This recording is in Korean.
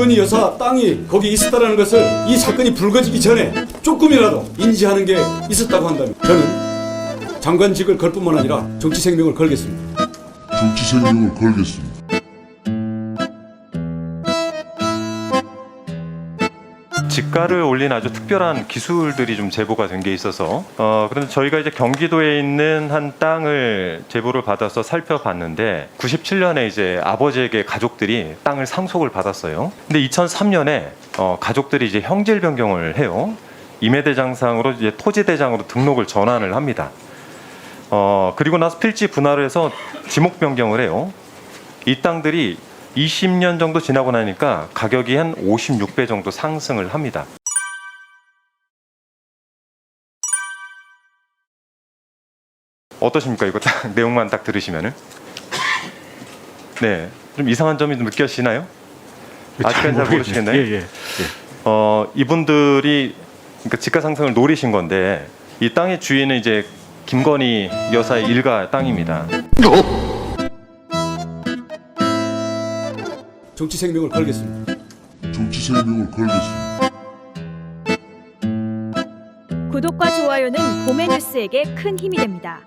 김건희 여사 땅이 거기 있었다는 것을 이 사건이 불거지기 전에 조금이라도 인지하는 게 있었다고 한다면 저는 장관직을 걸 뿐만 아니라 정치 생명을 걸겠습니다. 정치 생명을 걸겠습니다. 지가를 올린 아주 특별한 기술들이 좀 제보가 된 게 있어서 어 그런데 저희가 이제 경기도에 있는 한 땅을 제보를 받아서 살펴봤는데 97년에 이제 아버지에게 가족들이 땅을 상속을 받았어요. 근데 2003년에 어 가족들이 이제 형질 변경을 해요. 임해대장상으로 이제 토지대장으로 등록을 전환을 합니다. 어 그리고 나서 필지 분할을 해서 지목 변경을 해요. 이 땅들이 20년 정도 지나고 나니까 가격이 한 56배 정도 상승을 합니다. 어떠십니까? 이거 딱 내용만 딱 들으시면은 네, 좀 이상한 점이 좀 느껴지나요? 아직까지 잘 모르시겠나요? 예, 예. 어, 이분들이 그러니까 지가 상승을 노리신 건데 이 땅의 주인은 이제 김건희 여사의 일가 땅입니다. 정치 생명을 걸겠습니다. 정치 생명을 걸겠습니다. 구독과 좋아요는 봄의 뉴스에게 큰 힘이 됩니다.